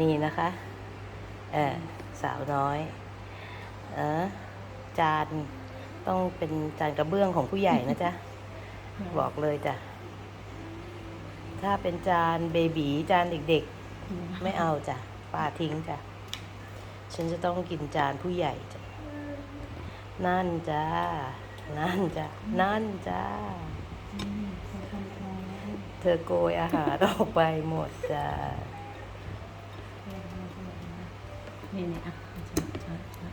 นี่นะคะเออสาวน้อย เออจานต้องเป็นจานกระเบื้องของผู้ใหญ่นะจ๊ะ บอกเลยจ้ะ ถ้าเป็นจานเบบีจานเด็กๆ ไม่เอาจ้ะป้าทิ้งจ้ะ ฉันจะต้องกินจานผู้ใหญ่จ้ะ นั่นจ้า นั่นจ้ะ นั่นจ้า เธอโกยอาหารออกไปหมดจ้า นี่นี่อะใช่ใช่ใช่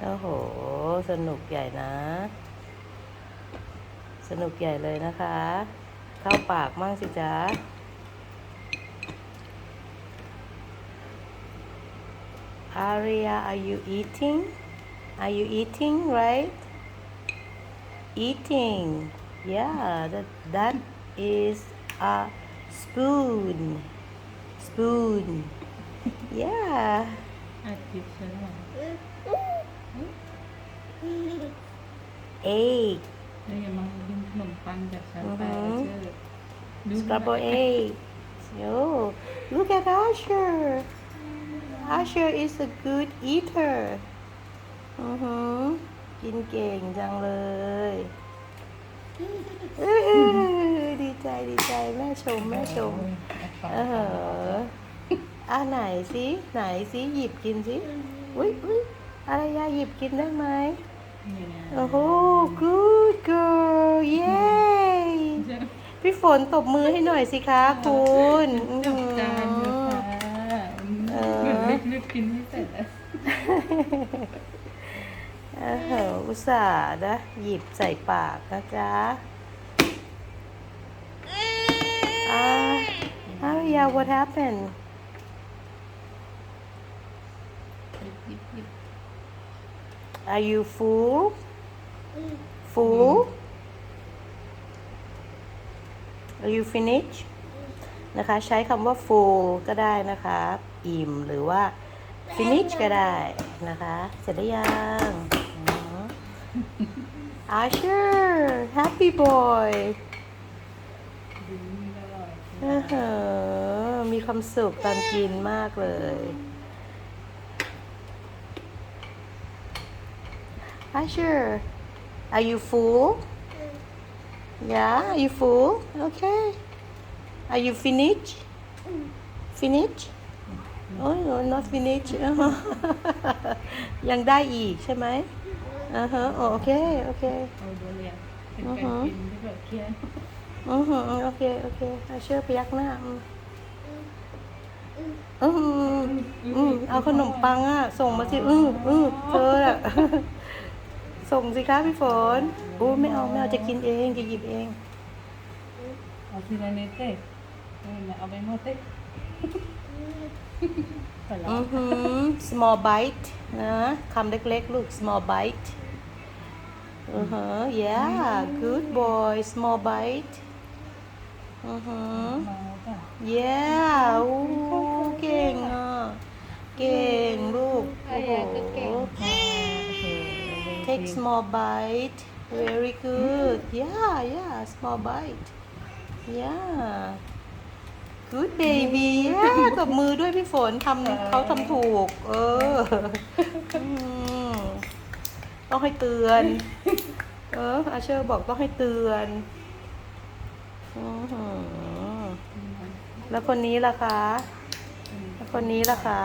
โอ้โห สนุกใหญ่นะ สนุกใหญ่เลยนะคะ เข้าปากมั่งสิจ๊ะอา Aria are you eating are you eating right eating yeah that that is a spoon spoon yeah อาทิตย์ฉันหรอ egg แล้วอย่ามาดึงขนมปังจากฉันไป อือหือ เชื่อดู Scrabble eggs. Oh, look at Asher. Asher is a good eater. อือหือกินเก่งจังเลยเออ ดีใจดีใจแม่ชมแม่ชม เอออะไหนสิไหนสิหยิบกินสิอุ้ยอุ้ยอะไรยาหยิบกินได้ไหมนี่นะโอ้โห good girl เย้พี่ฝนตบมือให้หน่อยสิคะคุณอื้อจับหือจานเลยค่ะเออเหมือนรีบรีบกินไม่เสร็จอะ เออเหอะอุตส่าห์นะ หยิบใส่ปากนะจ๊ะอ่า Aria what happened หยิบหยิบหยิบ Are you full full Are you finished นะคะ ใช้คำว่า full ก็ได้นะคะ อิ่มหรือว่า finish ก็ได้นะคะ เสร็จหรือยังอืม Asher happy boy ดูนี่อร่อยออเหอะมีความสุขตอนกินมากเลย Asher are you full yeah are you full okay are you finished finished oh no not finished ยังได้อีกใช่ไหม อ่าฮะโอเคโอเคเอาดูเรียงเป็นการกินที่แบบเคี้ยนอือหือโอเคโอเคเอาเชื่อพยักหน้าอืมอืมอืมเอาขนมปังอะ ส่งมาสิอืออือเธออะส่งสิคะพี่ฝนอู้ไม่เอาไม่เอาจะกินเองจะหยิบเองเอาทีละนิดเต้เอาไปหมดเต้ อือหือ small bite นะคำเล็กๆ ลูก small bite อือหือ yeah good boy small bite อือหือ มาจ้ะ yeah อู้เก่งอ่ะ เก่งลูก โอ้โห Take small bite. Very good. Yeah, yeah, small bite. Yeah. Good baby. Yeah ตบมือด้วยพี่ฝนทำเขาทำถูก เอออืมต้องให้เตือน เออ อาเชอร์บอกต้องให้เตือนอื้อหือแล้วคนนี้ล่ะคะ แล้วคนนี้ล่ะคะ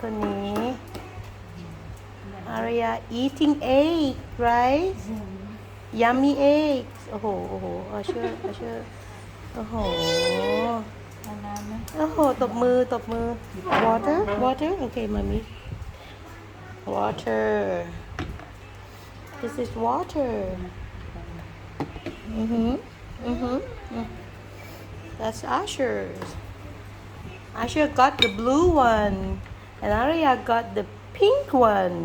คนนี้ Aria eating egg right yummy eggs โอ้โห โอ้โหอาเชอร์อาเชอร์โอ้โห ทานน้ำไหม โอ้โห ตบมือ ตบมือ water water โอเคมามิ water this is water อือหืออือหืออือ that's Asher's Asher got the blue one and Aria got the pink one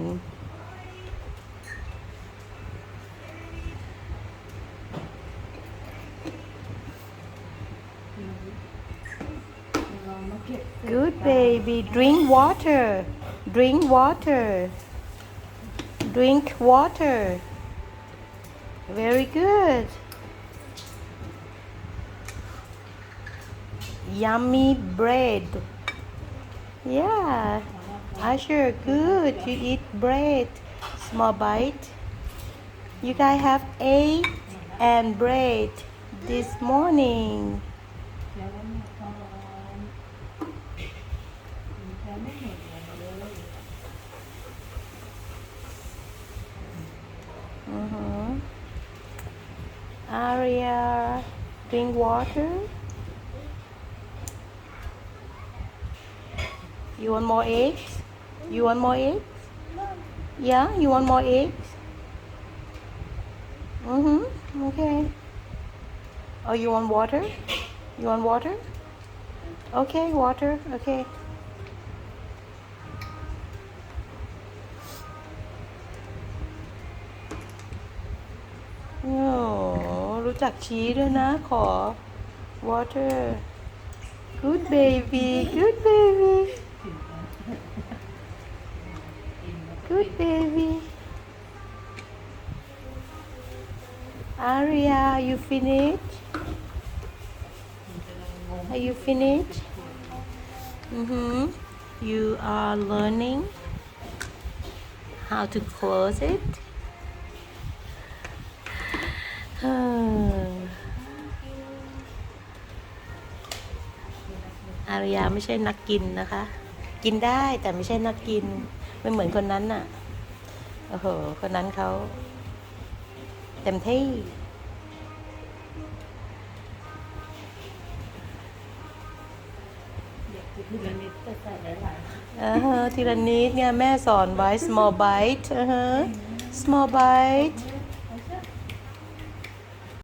Good baby. Drink water. Drink water. Drink water. Very good. Yummy bread. Yeah. Asher good. You eat bread. Small bite. You guys have egg and bread this morning Mm-hmm. Aria, drink water. You want more eggs? You want more eggs? Yeah, you want more eggs? Mm-hmm. Okay. Oh, you want water? You want water? Okay, water. Okay. โอ้รู้จักชี้ด้วยนะ ขอ water good baby good baby good baby Aria you finished are you finished mm-hmm you are learning how to close it เอออารยาไม่ใช่นักกินนะคะ กินได้แต่ไม่ใช่นักกิน ไม่เหมือนคนนั้นน่ะ โอ้โห คนนั้นเขาเต็มที่ เด็กทีละนิดก็ใส่หลายอ่าฮะทีละนิดเนี่ยแม่สอนไว้ small bite อ่าฮะ small bite